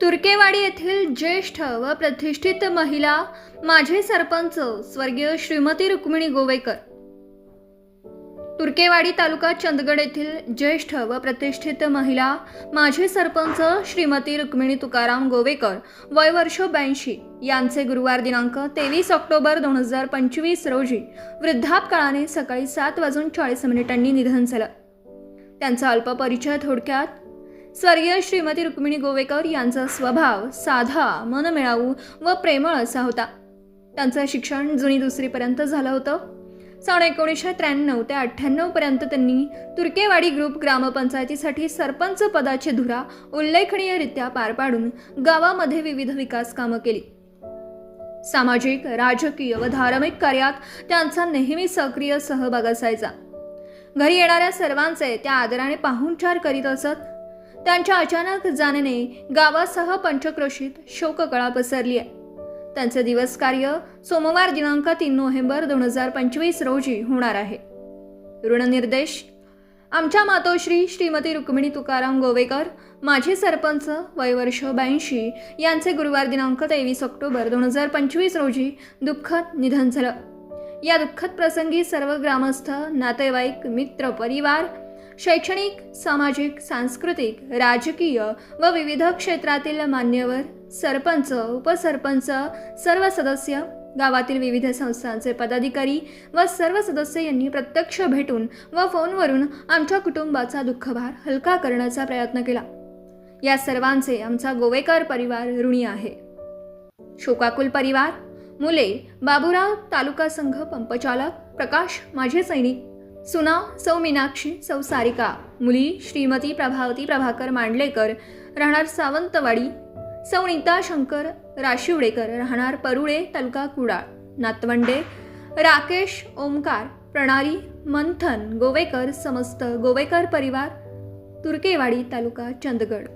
तुर्केवाडी येथील ज्येष्ठ व प्रतिष्ठित महिला माझे सरपंच स्वर्गीय श्रीमती रुक्मिणी गोवेकर. तुर्केवाडी तालुका चंदगड येथील ज्येष्ठ व प्रतिष्ठित महिला माझे सरपंच श्रीमती रुक्मिणी तुकाराम गोवेकर वय वर्ष ब्याऐंशी. यांचे गुरुवार दिनांक तेवीस ऑक्टोबर दोन हजार पंचवीस रोजी वृद्धापकाळाने सकाळी सात वाजून चाळीस मिनिटांनी निधन झालं. त्यांचा अल्प परिचय थोडक्यात स्वर्गीय श्रीमती रुक्मिणी गोवेकर यांचा स्वभाव साधा मनमिळावू व प्रेमळ असा होता. त्यांचं शिक्षण जुनी दुसरीपर्यंत झालं होतं. सन एकोणीसशे त्र्याण्णव ते अठ्ठ्याण्णवपर्यंत त्यांनी तुर्केवाडी ग्रुप ग्रामपंचायतीसाठी सरपंच पदाची धुरा उल्लेखनीयरित्या पार पाडून गावामध्ये विविध विकास कामं केली. सामाजिक राजकीय व धार्मिक कार्यात त्यांचा नेहमी सक्रिय सहभाग असायचा. घरी येणाऱ्या सर्वांचे त्या आदराने पाहुणचार करीत असत त्यांच्या अचानक जाण्याने गावासह पंचक्रोशीत शोककळा पसरली आहे त्यांचे दिवस कार्य सोमवार दिनांक तीन नोव्हेंबर दोन हजार पंचवीस रोजी होणार आहे. ऋणनिर्देश आमच्या मातोश्री श्रीमती रुक्मिणी तुकाराम गोवेकर माजी सरपंच वयवर्ष ब्याऐंशी यांचे गुरुवार दिनांक तेवीस ऑक्टोबर दोन हजार पंचवीस रोजी दुःखद निधन झालं. या दुःखद प्रसंगी सर्व ग्रामस्थ नातेवाईक मित्र परिवार शैक्षणिक सामाजिक सांस्कृतिक राजकीय व विविध क्षेत्रातील मान्यवर सरपंच उपसरपंच सर्व सदस्य गावातील विविध संस्थांचे पदाधिकारी व सर्व सदस्य यांनी प्रत्यक्ष भेटून व फोनवरून आमच्या कुटुंबाचा दुःखभार हलका करण्याचा प्रयत्न केला. या सर्वांचे आमचा गोवेकर परिवार ऋणी आहे. शोकाकुल परिवार मुले बाबुराव तालुका संघ पंपचालक प्रकाश माझे सैनिक. सुना सौ मीनाक्षी सौ सारिका मुली श्रीमती प्रभावती प्रभाकर मांडलेकर राहणार सावंतवाडी सौ नीता शंकर राशिवडेकर राहणार परुळे तालुका कुडाळ नातवंडे राकेश ओमकार प्रणाली मंथन गोवेकर समस्त गोवेकर परिवार तुर्केवाडी तालुका चंदगड.